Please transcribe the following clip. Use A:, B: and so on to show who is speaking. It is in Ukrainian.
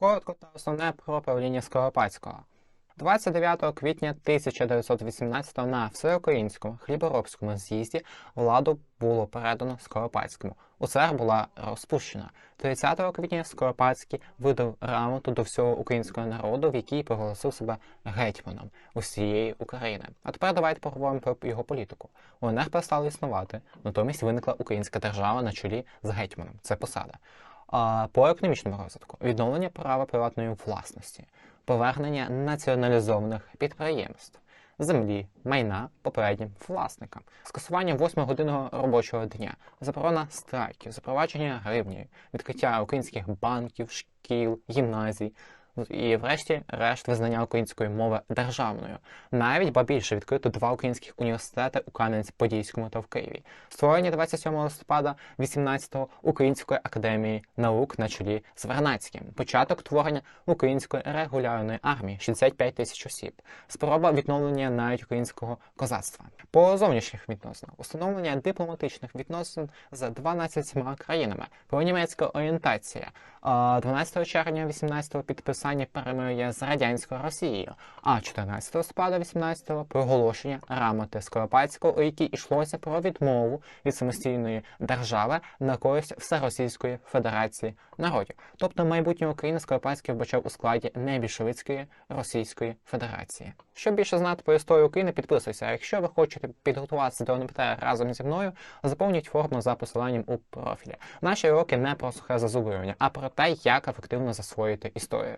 A: Коротко та основне про правління Скоропадського. 29 квітня 1918 на всеукраїнському хліборобському з'їзді владу було передано Скоропадському. УСР була розпущена. 30 квітня Скоропадський видав грамоту до всього українського народу, в якій проголосив себе гетьманом усієї України. А тепер давайте поговоримо про його політику. УНР перестали існувати, натомість виникла українська держава на чолі з гетьманом. Це посада. По економічному розвитку. Відновлення права приватної власності, повернення націоналізованих підприємств, землі, майна попереднім власникам, скасування 8-годинного робочого дня, заборона страйків, запровадження гривні, відкриття українських банків, шкіл, гімназій. І, врешті, решт визнання української мови державною. Навіть ба більше відкрито два українських університети у Кам'янець-Подільському та в Києві. Створення 27 листопада 18-го Української академії наук на чолі з Вернацьким. Початок творення української регулярної армії 65 тисяч осіб. Спроба відновлення навіть українського козацтва. По зовнішніх відносинах установлення дипломатичних відносин з 12 країнами. Про німецька орієнтація. А 12 червня 18-го підписання перемир'я з радянською Росією, а 14 листопада 18-го проголошення рамоти Скоропадського, у якій йшлося про відмову від самостійної держави на користь Всеросійської Федерації народів. Тобто майбутнє України Скоропадський вбачав у складі не більшовицької Російської Федерації. Щоб більше знати про історію України, підписуйся. А якщо ви хочете підготуватися до НПТ разом зі мною, заповніть форму за посиланням у профілі. Наші уроки не про сухе зазубрювання, а про те, як ефективно засвоїти історію.